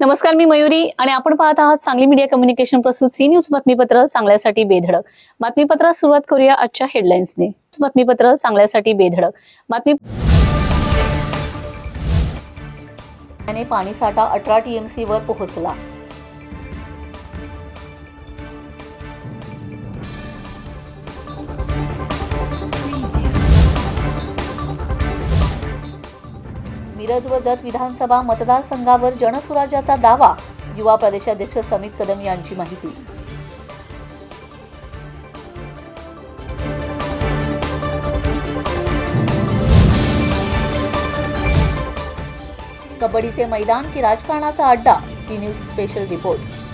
नमस्कार मी मयुरी आणि आपण पाहत आहात सांगली मीडिया कम्युनिकेशन प्रस्तुत सी न्यूज बातमीपत्र चांगल्यासाठी बेधडक. बातमीपत्रात सुरुवात करूया आजच्या हेडलाईन्सने. बातमीपत्र चांगल्यासाठी बेधडक. बातमी पाणीसाठा अठरा टीएमसी वर पोहोचला. मिरज व जत विधानसभा मतदारसंघावर जनसुराज्याचा दावा. युवा प्रदेशाध्यक्ष समित कदम यांची माहिती. कबड्डीचे मैदान की राजकारणाचा अड्डा सी न्यूज स्पेशल रिपोर्ट